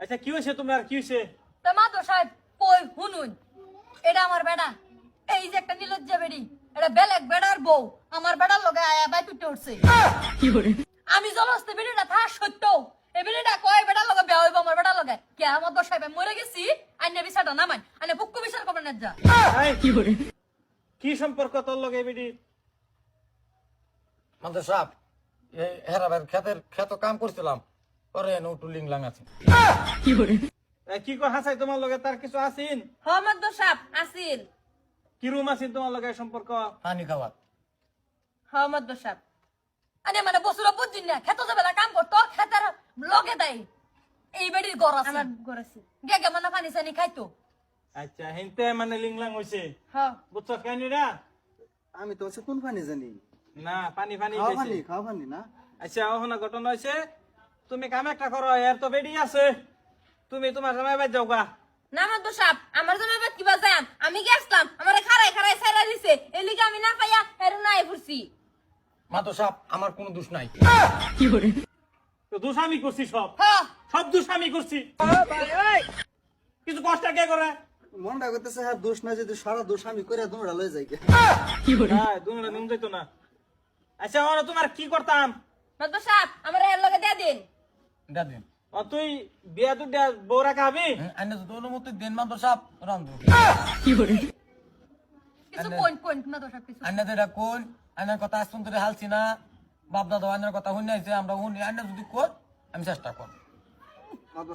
আচ্ছা কি হয়েছে তোমার? কি হয়েছে? তো মাতো সাহেব কই শুনুন। এটা আমার বেড়া এই যে একটা নিলজ্জা বেড়ি এটা বেলেগ বেড়ার বউ। আমার বেড়ার লগে আয়া বাই তুটে উঠছে। আমি জলস্তে বেড়িটা থা সত্য। এই বেড়িটা কয় বেড়ার লগে বেয়া হইব আমার বেড়ার লগে? কে আমার দশ সাহেব মরে গেছি আইনে বিচারটা নামাই আইনে পুক্কু বিচার করবেন না যা। কি এই, কি সম্পর্ক তোর লগে বেডি? মাদ্র সাহেব এই হেরাবের ক্ষেতের ক্ষেত কাম করছিলাম। পরে নৌটু লিংলাং আছে। কি কো হাসাই তোমার লগে তার কিছু আছিন হমদ সাহেব আসিল কি রুম আছিন তোমার লগে সম্পর্ক পানি খাওয়ার হমদ সাহেব আরে মানে বসুরা বুঝিন না খেতে যাবে না কাম করতো খেতের লগে এই বেড়ির ঘর আছে। আমার ঘর আছে। গে গে মানে পানি সানি খাইতো আচ্ছা হিনতে মানে লিংলাং হইছে হ্যাঁ বুঝছ কেনিরা আমি তো কোন পানি জানি? না পানি পানি খাওয়া পানি খাওয়া পানি না? আচ্ছা ওখানে ঘটনা হয়েছে তুমি কাম একটা করো এর তো বেডি আছে। তুমি তোমার জামাই বাই যাও গা। না আমার তো সাপ আমার জন্য এবার কিবা যাম আমি গেছলাম আমারে খারাই খারাই সাইরা দিছে। এই লিগে আমি না পাইয়া হেরু নাই ফুরছি মাদ্র সাহেব আমার কোনো দোষ নাই। তো দোষ আমি করছি সব। হ্যাঁ সব দোষ আমি করছি। কিছু কষ্ট কে করে? মনটা করতেছে হ্যাঁ দোষ না যদি সারা দোষ আমি করে তোমরা লয়ে যাই গে। হ্যাঁ দুনিয়া নিম যাইতো না। আচ্ছা ওরা তোমার কি করতাম? আমার তো সাপ আমার এর লগে দিয়ে দিন। এটা দিন। তুই বিয়া আইনে তো তোর মতো দিন মাদ্র সাহেব রান্ধু কিছু পয়েন্ট পয়েন্ট না তো সাপ কিছু। আইনে তো এটা কোন? আইনের কথা হালছি না। বাপ দাদা আইনের কথা শুনে আইছে আমরা শুনি। আইনে যদি কোন আমি চেষ্টা মাদর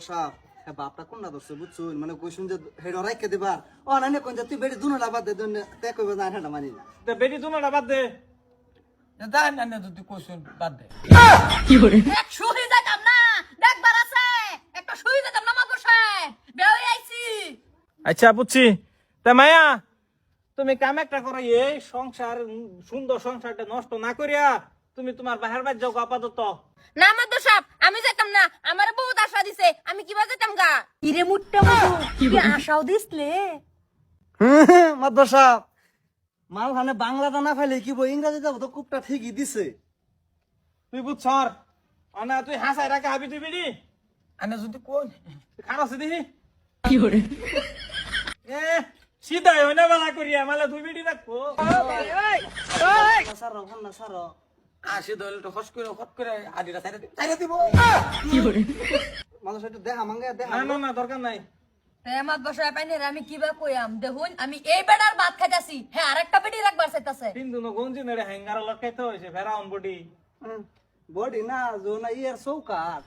হ্যাঁ বাপটা কোন না ধরছে বুঝছুন? মানে কইছুন যে হেড রাইকে দিবার। ও না নে কোন যে তুই বেড়ি দুনো দে তে কইবে না হেডা মানি না। দুনোটা বাদ দে। দেন আইনে যদি কোশ্চেন বাদ দে। এক শুই যাইতাম না দেখবার আছে। একটা শুই যাইতাম না মাগো সাহেব আইছি। আচ্ছা বুঝছি। তা মায়া তুমি কাম একটা করো এই সংসার সুন্দর সংসারটা নষ্ট না করিয়া তুমি তোমার বাহির বাদ যাও গো আপাতত। না আমার তো সাপ আমি যাইতাম না আমার বহুত আশা দিছে আমি কিবা যাইতাম গা? ইরে মুট্টা মতো কি আশাও দিসলে মাদর সাহেব মাল খানে বাংলাটা না ফাইলে কি বই? ইংরেজি যাব তো কুপটা ঠিকই দিছে। তুই বুঝছ অনা তুই হাসাই রাখা হাবি তুই বেটি আইনে যদি কোন খারাপ দেখি? এ সিধাই হয় না বালা করিয়া মালা তুই বেটি রাখব। সার না সার। আসি দল তো হস করে হট করে আদিটা সাইডে দিব। দিব মাদর সাহেব একটু দেখা মাঙ্গে দেখা না না না দরকার নাই। রেহমাত বসায় পাইনি আমি কিবা কইয়াম? দেখুন আমি এই বেড়ার ভাত খাইতাছি। হ্যাঁ আরেকটা বেটি রাখবার চাইতাছে কিন্তু ন গঞ্জি নেড়ে হ্যাঙ্গার লটকাইতে হয়েছে ভেড়া অন বডি বডি না জো ইয়ার চৌকাট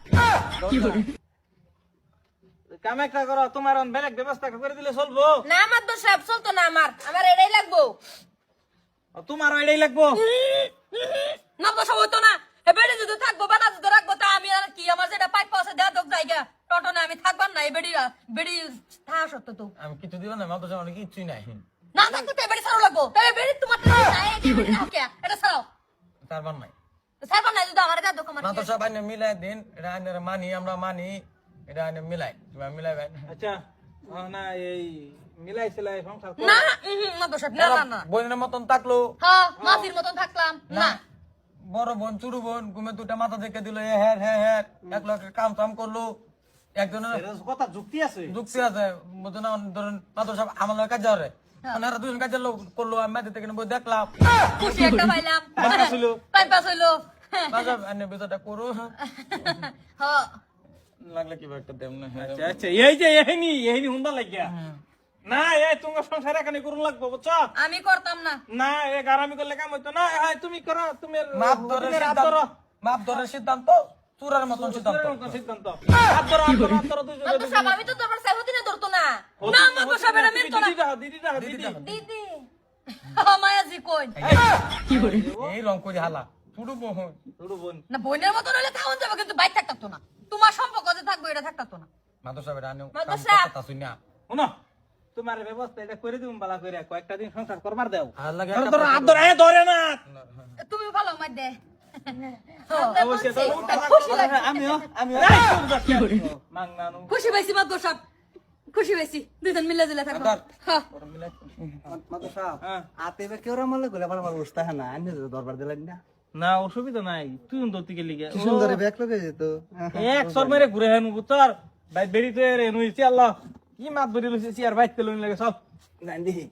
কাম একটা করো তোমার অন বেলেগ ব্যবস্থা করে দিলে চলবো। না আমার তো সাহেব চলতো না আমার। আমার এটাই লাগবো। এটাই না তো সব হইতো না যদি থাকব যদি রাখব তা আমি আর কি আমার যেটা পাইপ আছে দেয়া দোক জায়গা টটো না আমি থাকবার না এই বেড়ি বেড়ি থা সত্য তো? আমি কিছু দিব না কিছুই নাই। না থাকতো তো বেড়ি ছাড়ো লাগবো। তাহলে বেড়ি তোমার তো নাই বেড়ি ওকে এটা ছাড়াও। তারপর নাই। ছাড়বা না যদি আমার সাহেব মিলাই দিন এটা আইনের মানি আমরা মানি এটা আইনে মিলাই তুমি আচ্ছা না এই মিলাই সিলাই সংসার না উহুম, না না না না। বোনের মতন থাকল। হ্যাঁ মাসির মতন থাকলাম। না। বড় বোন চুরু বোন ঘুমে দুটা মাথা দেখে দিল হ্যাঁ হ্যাঁ হ্যাঁ এক লোক কাম টাম করল। একজনের এর কথা যুক্তি আছে? যুক্তি আছে বুঝো না ধরুন মাত্র আমার কাজ রে ওনারা দুজন কাজের করল আমি মাঝে থেকে বই দেখলাম। খুশি একটা পাইলাম। টাইম পাস হইল। টাইম পাস হইল। বাজা এনে ভিতরটা করো। হ্যাঁ লাগলে কি একটা দেম না হ্যাঁ। আচ্ছা আচ্ছা এই যে এহিনি এহিনি হুন্দা লাগিয়া। না এই তোমার সংসার এখানে করুন লাগবো বুঝছ? আমি করতাম না। না এ গারামি করলে কাম হইতো না। হ্যাঁ তুমি করো তুমি মাপ ধরো। মাপ ধরে সিদ্ধান্ত। চূড়ার মতন সিদ্ধান্ত। আমি তো তোমার ধরতো না না মা তো সব এটা না দিদি দাও দিদি দাও দিদি দিদি। মায়া জি কই? এই রং করে হালা ছোট বোন। ছোট বোন। না বোনের মতন হলে থাকুন যাবে কিন্তু বাইক থাকতো না। তোমার সম্পর্ক যে থাকব এটা থাকতো না। আনে মাদ্র সাহেব। কথা শুনি শুনো তোমার ব্যবস্থা এটা করে দিবো বালা করে। কয়েকটা দিন সংসার করবার দাও। আর লাগে ধরো, ধরো, হাত ধরে ধরে না। তুমি ভালো আমার দে। খুশি পাইছি খুশি দুজন মিলে দিলে। হ্যাঁ মাদর সাহেব হ্যাঁ। আতে কেউ রামালে গুলা হ্যাঁ না। আনি দরবার দিলেন না। না অসুবিধা নাই। তুই ধরতে গেলি গিয়া। কি সুন্দর ব্যাগ লগে যেত। এক সর মেরে ঘুরে হেনু বুঝছর? বাইর বেরি তো রে নুই আল্লাহ। কি মাত লইছে চেয়ার বাইতে লইন লাগে সব। জান দিহি